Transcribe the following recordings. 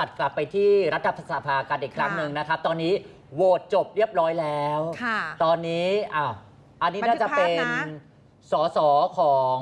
ตัดกลับไปที่รัฐสภากันอีกครั้งค่ะหนึ่งนะครับ ตอนนี้โหวตจบเรียบร้อยแล้ว ค่ะ ตอนนี้อ้าวอันนี้บันทึน่ากจะเป็นภาพนะ สสของ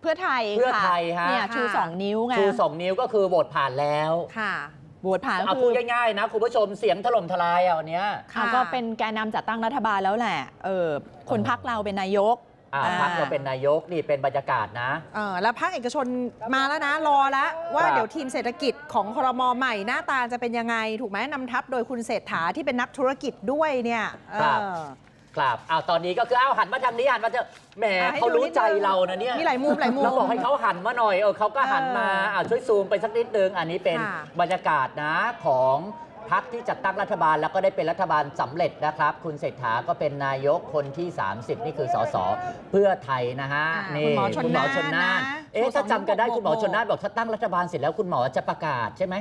เพื่อไทยเพื่อค่ะไทยฮะเนี่ยค่ะชูสองนิ้วไงชูสองนิ้วก็คือโหวตผ่านแล้วค่ะโหวตผ่านเอาก็พูคืดอง่ายๆนะคุณผู้ชมเสียงถล่มทลายอะวันเนี้ยเขาก็เป็นแกนนำจัดตั้งรัฐบาลแล้วแหละ เออคนพักเราเป็นนายก อ่าอ่าพักเราเป็นนายกนี่เป็นบรรยากาศนะ เออแล้วภาคเอกชนมาแล้วนะรอแล้วว่าครับเดี๋ยวทีมเศรษฐกิจของครมใหม่หน้าตาจะเป็นยังไง ถูกไหมนำทัพโดยคุณเศรษฐาที่เป็นนักธุรกิจด้วยเนี่ยเออครับอ้าวตอนนี้ก็คืออ้าวหันมาทางนี้หันมาเถอะแหมอะให้เขาดูรู้นิดนึงใจเรานะเนี่ยมีหลายมุมหลายมุม เราบอกให้เขาหันมาหน่อยเออเขาก็หันมาเอออ่อ่าช่วยซูมไปสักนิดนึงอันนี้เป็นค่ะ บรรยากาศนะของ พักที่จัดตั้งรัฐบาลแล้วก็ได้เป็นรัฐบาลสำเร็จนะครับ คุณเศรษฐาก็เป็นนายกคนที่ 30 นี่คือสสเพื่อไทยนะฮะอ่านี่คุณหมอชนน่านชนน่านนะเอ๊ะชูสองถ้าจำกันได้นิ้วคุณหมอโบกชนน่านบอกถ้าตั้งรัฐบาลเสร็จแล้วคุณหมอจะประกาศใช่ไหม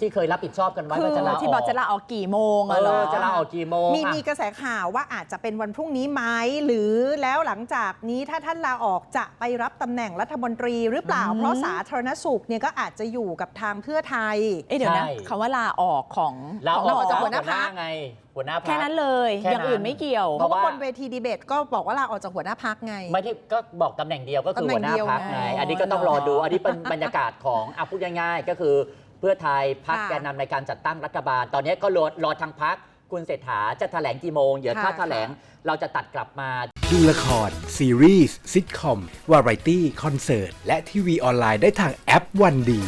ที่เคยรับผิดชอบกันไว้คือว่าจะลาออกที่บอกจะลาออกกี่โมงเออะเหรออจะลาออกกี่โมงมีอะ มีกระแสข่าวว่าอาจจะเป็นวันพรุ่งนี้ไหมหรือแล้วหลังจากนี้ถ้าท่านลาออกจะไปรับตำแหน่งรัฐมนตรีหรือเปล่าอืมเพราะสาธารณสุขเนี่ยก็อาจจะอยู่กับทางเพื่อไทย เอ๊ะเดี๋ยวนะใช่ คำว่าลาออกของลาอขงอกหมจากหัหัววหหน้าพรรน้าคไง หัวหน้าพรรค แค่นั้นเลย แค่นั้น อย่างอื่นไม่เกี่ยว เพราะว่าเพราะว่า บนเวทีดีเบตก็บอกว่าลาออกจากหัวหน้าพักไง ไม่ที่ก็บอกตำแหน่งเดียวก็คือตำแหน่หังวหน้าเดียวพักไงไง อันนี้ก็ต้องรอดู อันนี้เป็นบรรยากาศของอะพูดง่ายๆก็คือ เพื่อไทยพักค่ะ แกนนำในการจัดตั้งรัฐบาล ตอนนี้ก็รอรอทางพักคุณเศรษฐาจะแถลงกี่โมง เดี๋ยวค่ะถ้าแถลงเราจะตัดกลับมา ดูละคร ซีรีส์ซิทคอม วาไรตี้ คอนเสิร์ต และทีวีออนไลน์ได้ทางแอปวันดี